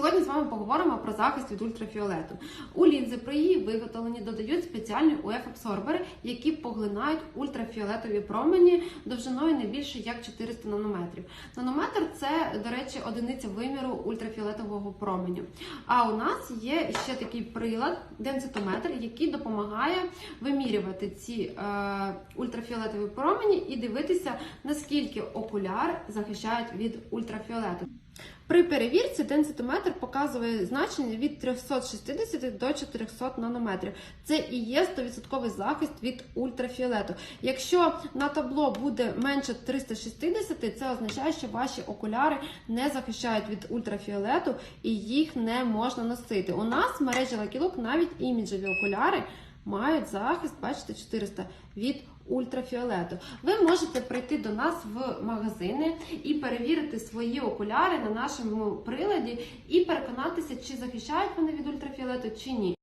Сьогодні з вами поговоримо про захист від ультрафіолету. У лінзи при її виготовленні додають спеціальні УФ-абсорбери, які поглинають ультрафіолетові промені довжиною не більше як 400 нанометрів. Нанометр це, до речі, одиниця виміру ультрафіолетового променю. А у нас є ще такий прилад, денситометр, який допомагає вимірювати ці е, ультрафіолетові промені і дивитися, наскільки окуляри захищають від ультрафіолету. При перевірці денситометр показує значення від 360 до 400 нанометрів. Це і є 100% захист від ультрафіолету. Якщо на табло буде менше 360, це означає, що ваші окуляри не захищають від ультрафіолету і їх не можна носити. У нас мережі Lucky навіть іміджеві окуляри мають захист, бачите, 400 від ультрафіолету. Ви можете прийти до нас в магазини і перевірити свої окуляри на нашому приладі і переконатися, чи захищають вони від ультрафіолету, чи ні.